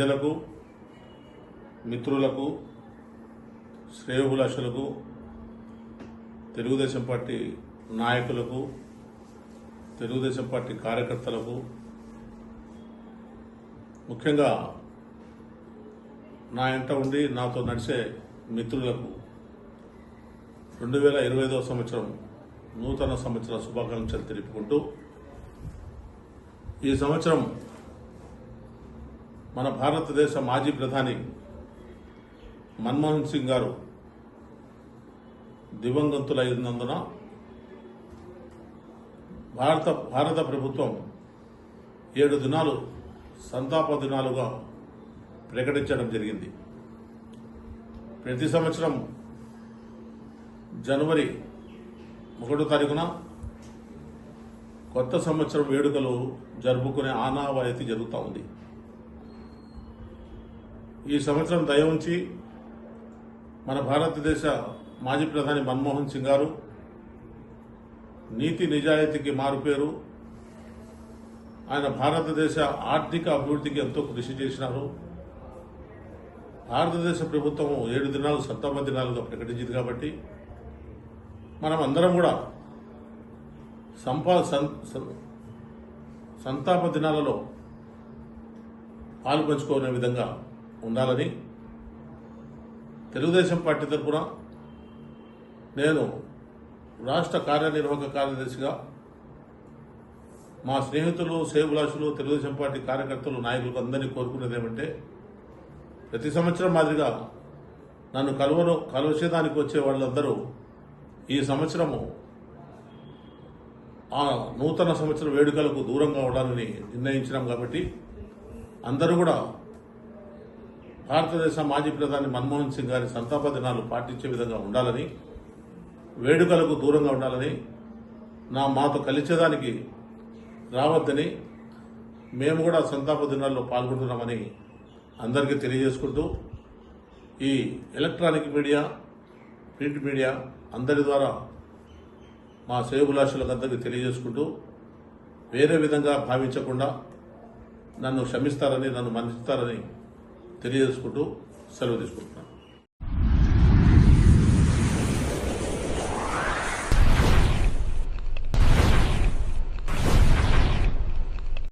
ప్రజలకు మిత్రులకు శ్రేయోభిలాషులకు తెలుగుదేశం పార్టీ నాయకులకు తెలుగుదేశం పార్టీ కార్యకర్తలకు ముఖ్యంగా నా ఇంట ఉండి నాతో నడిచే మిత్రులకు రెండు వేల ఇరవై ఐదవ సంవత్సరం నూతన సంవత్సర శుభాకాంక్షలు తెలుపుకుంటూ ఈ సంవత్సరం మన భారతదేశ మాజీ ప్రధాని మన్మోహన్ సింగ్ గారు దివంగతులైనందున భారత భారత ప్రభుత్వం ఏడు దినాలు సంతాప దినాలుగా ప్రకటించడం జరిగింది. ప్రతి సంవత్సరం జనవరి ఒకటో తారీఖున కొత్త సంవత్సరం వేడుకలు జరుపుకునే ఆనావాయితీ జరుగుతూ ఉంది. ఈ సంవత్సరం దయ ఉంచి మన భారతదేశ మాజీ ప్రధాని మన్మోహన్ సింగ్ గారు నీతి నిజాయితీకి మారుపేరు ఆయన భారతదేశ ఆర్థిక అభివృద్ధికి ఎంతో కృషి చేసినారు. భారతదేశ ప్రభుత్వం ఏడు దినాలు సప్తమ దినాలుగా ప్రకటించింది కాబట్టి మనం అందరం కూడా సంపా సం- సంతాప దినాలలో పాలు పంచుకునే విధంగా ఉండాలని తెలుగుదేశం పార్టీ తరఫున నేను రాష్ట్ర కార్యనిర్వాహక కార్యదర్శిగా మా స్నేహితులు సేవలాసులు తెలుగుదేశం పార్టీ కార్యకర్తలు నాయకులకు అందరినీ కోరుకునేది ఏమంటే ప్రతి సంవత్సరం మాదిరిగా నన్ను కలువను కలువచేదానికి వచ్చే వాళ్ళందరూ ఈ సంవత్సరము ఆ నూతన సంవత్సర వేడుకలకు దూరంగా ఉండాలని నిర్ణయించినాం కాబట్టి అందరూ కూడా భారతదేశ మాజీ ప్రధాని మన్మోహన్ సింగ్ గారి సంతాప దినాలు పాటించే విధంగా ఉండాలని వేడుకలకు దూరంగా ఉండాలని నా మాతో కలిసేదానికి రావద్దని మేము కూడా సంతాప దినాల్లో పాల్గొంటున్నామని అందరికీ తెలియజేసుకుంటూ ఈ ఎలక్ట్రానిక్ మీడియా ప్రింట్ మీడియా అందరి ద్వారా మా సేవభిలాషులకు అందరికీ తెలియజేసుకుంటూ వేరే విధంగా భావించకుండా నన్ను క్షమిస్తారని నన్ను మన్నిస్తారని తెలియజేసుకుంటూ సెలవు తీసుకుంటున్నాను.